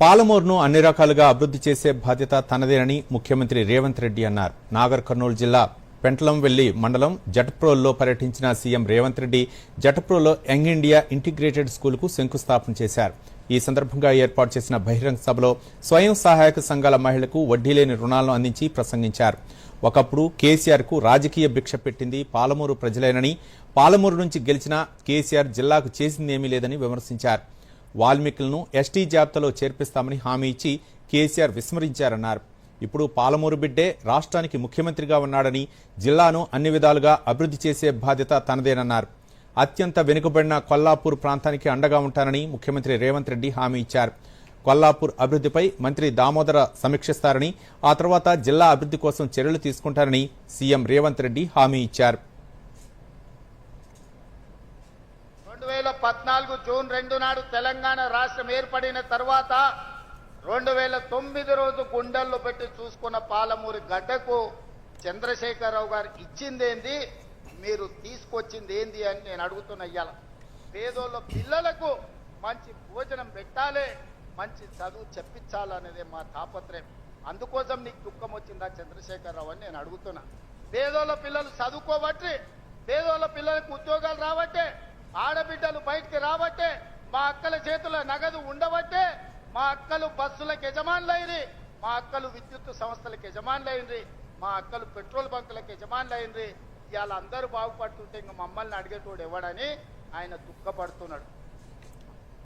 పాలమూరును అన్ని రకాలుగా అభివృద్ధి చేసే బాధ్యత తనదేనని ముఖ్యమంత్రి రేవంత్ రెడ్డి అన్నారు. నాగర్ కర్నూలు జిల్లా పెంటలంవెల్లి మండలం జట్ప్రోల్లో పర్యటించిన సీఎం రేవంత్ రెడ్డి జట్ప్రోలో యంగ్ ఇండియా ఇంటిగ్రేటెడ్ స్కూల్కు శంకుస్థాపన చేశారు. ఈ సందర్భంగా ఏర్పాటు చేసిన బహిరంగ సభలో స్వయం సహాయక సంఘాల మహిళలకు వడ్డీ లేని రుణాలను అందించి ప్రసంగించారు. ఒకప్పుడు కేసీఆర్కు రాజకీయ భిక్ష పెట్టింది పాలమూరు ప్రజలేనని పాలమూరు నుంచి గెలిచిన కేసీఆర్ జిల్లాకు చేసిందేమీ లేదని విమర్శించారు. వాల్మీకులను ఎస్టీ జాబితాలో చేర్పిస్తామని హామీ ఇచ్చి కేసీఆర్ విస్మరించారన్నారు. ఇప్పుడు పాలమూరు బిడ్డే రాష్ట్రానికి ముఖ్యమంత్రిగా ఉన్నాడని జిల్లాను అన్ని విధాలుగా అభివృద్ధి చేసే బాధ్యత తనదేనన్నారు. అత్యంత వెనుకబడిన కొల్లాపూర్ ప్రాంతానికి అండగా ఉంటానని ముఖ్యమంత్రి రేవంత్ రెడ్డి హామీ ఇచ్చారు. కొల్లాపూర్ అభివృద్ధిపై మంత్రి దామోదర సమీక్షిస్తారని ఆ తర్వాత జిల్లా అభివృద్ధి కోసం చర్యలు తీసుకుంటారని సీఎం రేవంత్ రెడ్డి హామీ ఇచ్చారు. రెండు వేల పద్నాలుగు జూన్ రెండు నాడు తెలంగాణ రాష్ట్రం ఏర్పడిన తర్వాత రెండు వేల తొమ్మిది రోజు గుండెల్లో పెట్టి చూసుకున్న పాలమూరి గడ్డకు చంద్రశేఖరరావు గారు ఇచ్చిందేంది? మీరు తీసుకొచ్చింది ఏంది అని నేను అడుగుతున్న ఇయ్యాల. పేదోళ్ళ పిల్లలకు మంచి భోజనం పెట్టాలి మంచి చదువు చెప్పించాలనేదే మా తాపత్రయం. అందుకోసం నీకు దుఃఖం వచ్చిందా చంద్రశేఖరరావు అని నేను అడుగుతున్నా. పేదోళ్ళ పిల్లలు చదువుకోబట్టి పేదోళ్ళ పిల్లలకు ఉద్యోగాలు రాబట్టే ఆడబిడ్డలు బయటికి రాబట్టే మా అక్కల చేతుల నగదు ఉండబట్టే మా అక్కలు బస్సులకు యజమానులైంది మా అక్కలు విద్యుత్ సంస్థలకు యజమానులైంది మా అక్కలు పెట్రోల్ బంకులకు యజమానులైంది ఇవాళ అందరూ బాగుపడుతుంటే ఇంక మమ్మల్ని అడిగేటోడు ఎవడని ఆయన దుఃఖపడుతున్నాడు.